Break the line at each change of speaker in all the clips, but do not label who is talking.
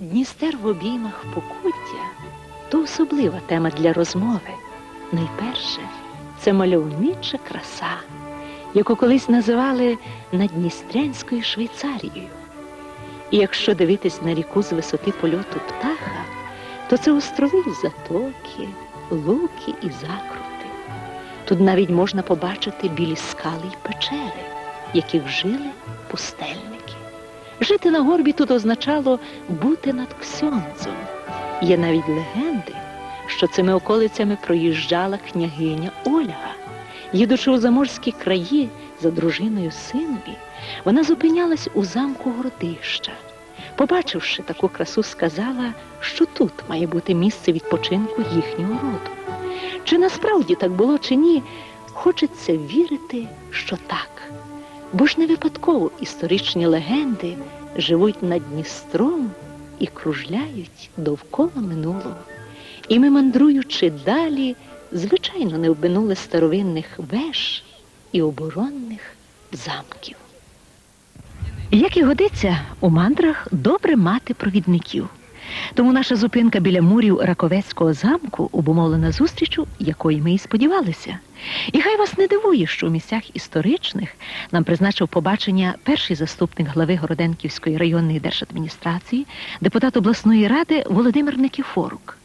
Дністер в обіймах покуття то особлива тема для розмови. Найперше це мальовнича краса, яку колись називали Надністрянською Швейцарією. І якщо дивитись на ріку з висоти польоту птаха, то це острови затоки, луки і закрути. Тут навіть можна побачити білі скали й печери, яких жили пустельники. Жити на горбі тут означало бути над Ксьонзом. Є навіть легенди, що цими околицями проїжджала княгиня Ольга. Їдучи у заморські краї за дружиною синові, вона зупинялась у замку Городища. Побачивши таку красу, сказала, що тут має бути місце відпочинку їхнього роду. Чи насправді так було, чи ні, хочеться вірити, що так. Бо ж не випадково історичні легенди живуть над Дністром і кружляють довкола минулого. І ми, мандруючи далі, звичайно, не обминули старовинних веж і оборонних замків. Як і годиться, у мандрах добре мати провідників. Тому наша зупинка біля мурів Раковецького замку обумовлена зустрічю, якої ми і сподівалися. І хай вас не дивує, що у місцях історичних нам призначив побачення перший заступник глави Городенківської районної держадміністрації, депутат обласної ради Володимир Никіфорук.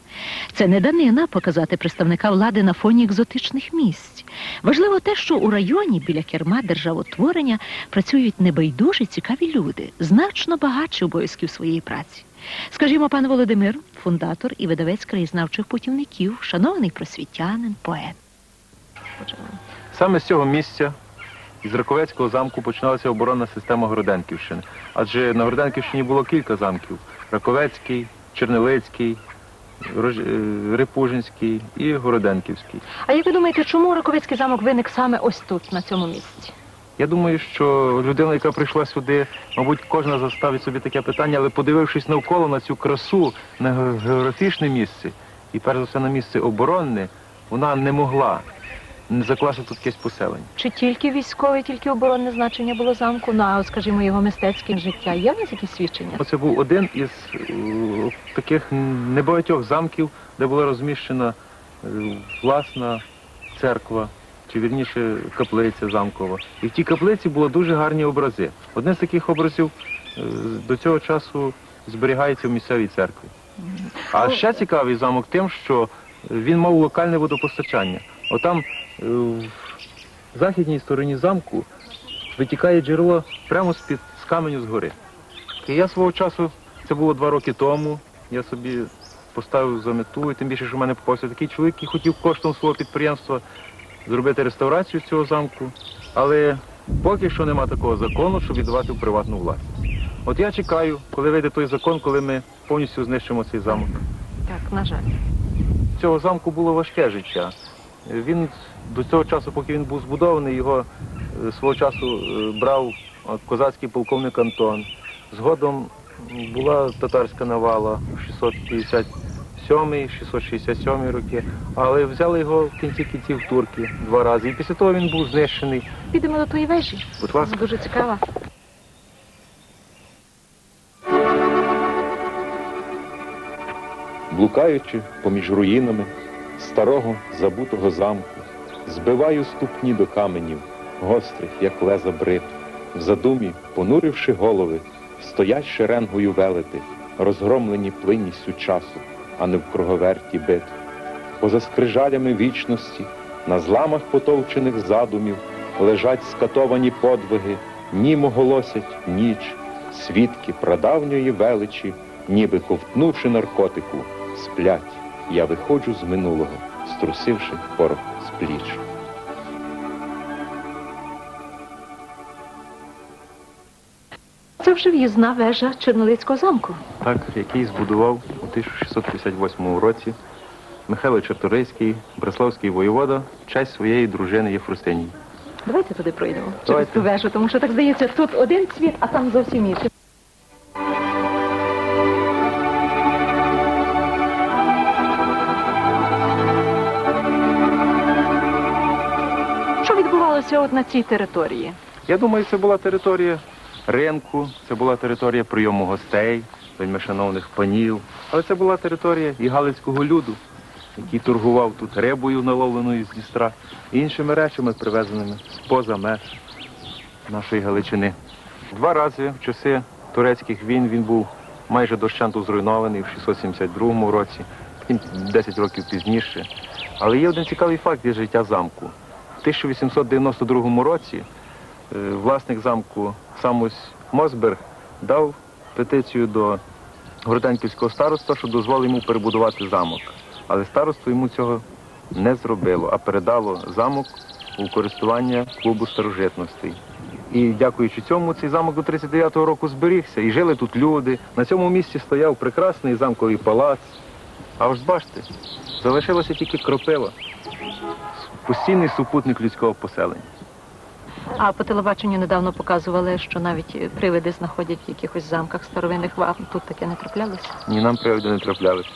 Це не данина показати представника влади на фоні екзотичних місць. Важливо те, що у районі біля керма державотворення працюють небайдужі цікаві люди, значно багатші обов'язків своєї праці. Скажімо, пан Володимир, фундатор і видавець краєзнавчих путівників, шанований просвітянин, поет.
Саме з цього місця із Раковецького замку починалася оборонна система Городенківщини. Адже на Городенківщині було кілька замків: Раковецький, е, Репужинський і Городенківський.
А як ви думаєте, чому Раковецький замок виник саме ось тут, на цьому місці?
Я думаю, що людина, яка прийшла сюди, мабуть, кожна заставить собі таке питання, але подивившись навколо на цю красу, на географічне місце, і перш за все на місце оборонне, вона не могла не закласти тут якесь поселення.
Чи тільки військове, тільки оборонне значення було замку? А от, скажімо, його мистецьке життя. Є в нас якісь свідчення?
Це був один із е, таких небагатьох замків, де була розміщена е, власна церква, чи вірніше каплиця замкова. І в тій каплиці були дуже гарні образи. Один з таких образів е, до цього часу зберігається в місцевій церкві. А ще цікавий замок тим, що він мав локальне водопостачання. Отам е, в західній стороні замку витікає джерело прямо з-під з каменю згори. І я свого часу, це було два роки тому, я собі поставив за мету, і тим більше, що в мене попався такий чоловік, який хотів коштом свого підприємства зробити реставрацію цього замку. Але поки що нема такого закону, щоб віддавати в приватну власність. От я чекаю, коли вийде той закон, коли ми повністю знищимо цей замок.
Так, на жаль.
Цього замку було важке життя. Він до цього часу, поки він був збудований, його е, свого часу е, брав козацький полковник Антон. Згодом була татарська навала 657-667 роки, але взяли його в кінці кінців турки два рази. І після того він був знищений.
Підемо до тої вежі.
Будь ласка.
Дуже цікава.
блукаючи поміж руїнами старого забутого замку, збиваю ступні до каменів, гострих, як леза брит, в задумі, понуривши голови, стоять шеренгою велети, розгромлені плинністю часу, а не в круговерті битв. Поза скрижалями вічності, на зламах потовчених задумів, лежать скатовані подвиги, німо голосять ніч, свідки прадавньої величі, ніби ковтнувши наркотику, сплять. Я виходжу з минулого, струсивши порох з пліч.
Це вже в'їзна вежа Чернолицького замку.
Так, який збудував у 1658 році Михайло Чарторийський, Бреславський воєвода, в честь своєї дружини Єфросинії.
Давайте туди пройдемо. Через
Давайте.
ту вежу, тому що так здається, тут один цвіт, а там зовсім інший. Що відбувалося от на цій території?
Я думаю, це була територія ринку, це була територія прийому гостей, вельмишановних панів. Але це була територія і галицького люду, який торгував тут рибою, наловленою з Дністра, і іншими речами, привезеними з-поза меж нашої Галичини. Два рази в часи турецьких війн він був майже дощанту зруйнований в 672 році, 10 років пізніше. Але є один цікавий факт із життя замку. В 1892 році власник замку Самусь Мосберг дав петицію до Городенківського староста, що дозволив йому перебудувати замок. Але староство йому цього не зробило, а передало замок у користування клубу старожитностей. І дякуючи цьому, цей замок до 39-го року зберігся. І жили тут люди. На цьому місці стояв прекрасний замковий палац. А ось бачите, залишилося тільки кропива. Постійний супутник людського поселення.
А по телебаченню недавно показували, що навіть привиди знаходять в якихось замках старовинних вам. Тут таке не траплялося.
Ні нам привиди не траплялися.